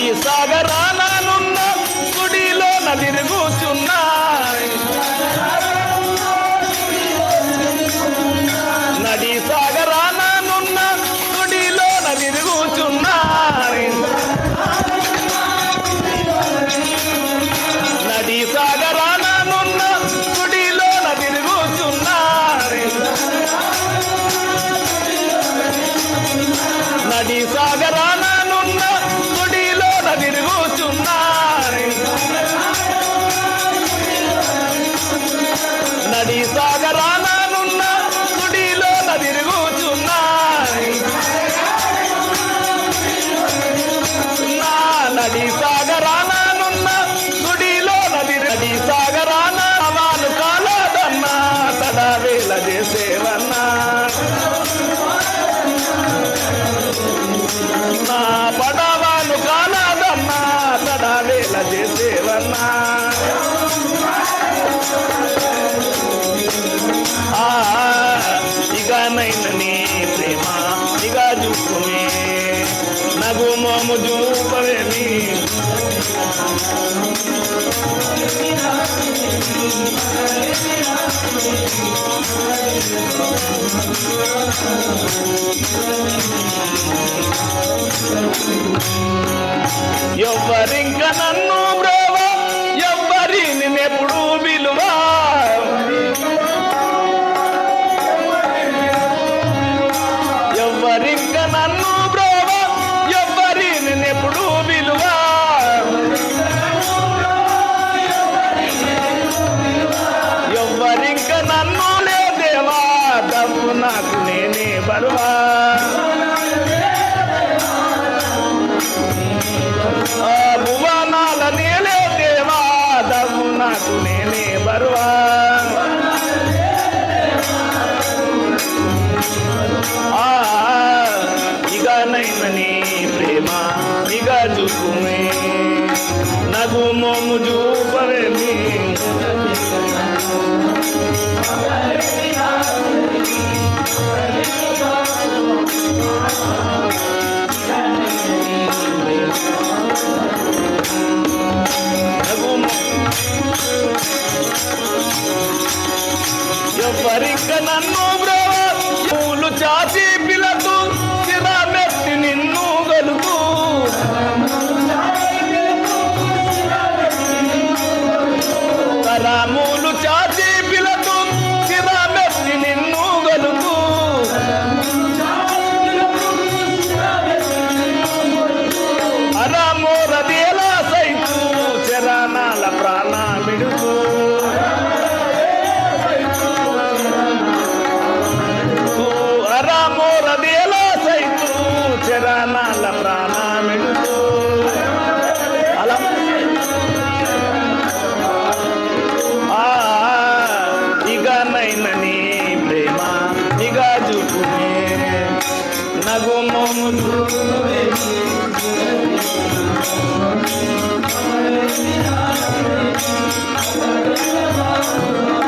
ನದಿ ಸಾಗರಾನ నది సాగరానున్న గుడిలో నది నది సాగరాన వాను కాలదన్నా తదా వేల చేసేవన్నా. నా పడవాను కాలదన్నా తదా వేల చేసేవన్నా. ఇక నైన నీ ప్రేమ ఇక చూసుకునే నగు మోము చూ Yo, Faring, kanan, bro. ఎవరింక నన్ను పూలు చాచి పిలకు చిరామెత్తి నిన్ను గలుగు Thank you.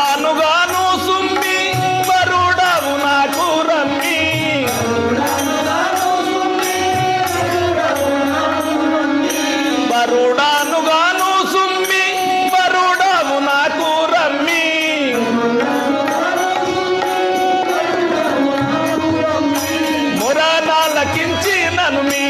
me.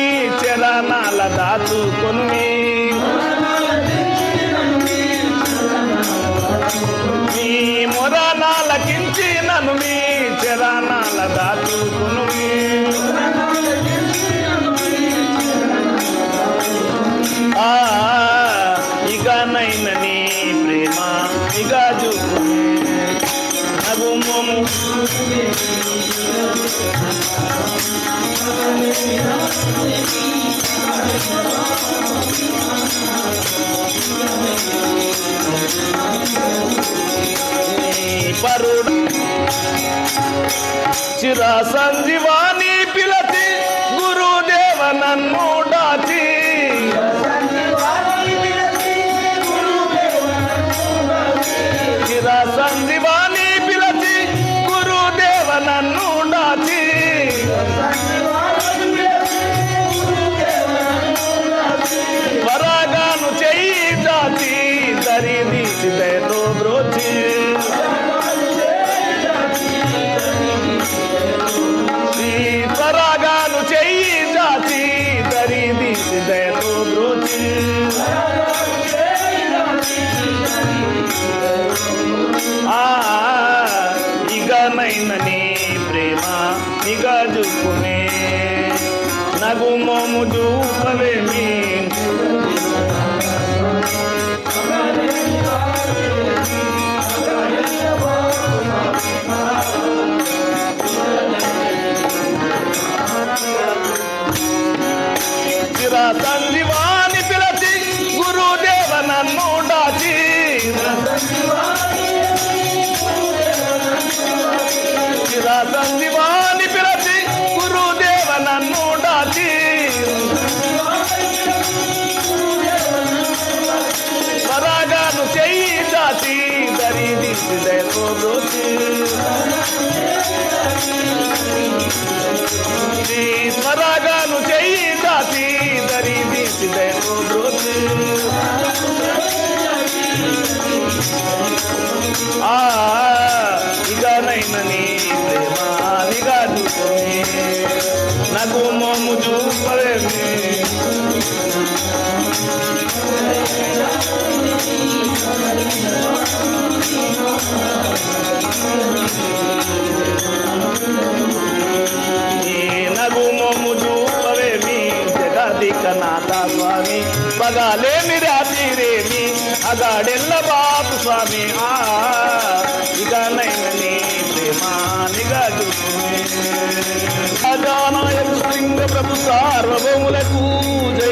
వరుణ చిరా సంజీవాని పిలతి గురుదేవ నన్ను డాచి చిరా సంజీవ কাটি দাঁড়িয়ে দিচ্ছে দেখো রোজে। అదాడెల్ల బాపు స్వామి. ఆ ఇకనైన నీ ప్రేమ నిగదు గజానాయకు సింగ ప్రభు సార్వభౌములకు జయ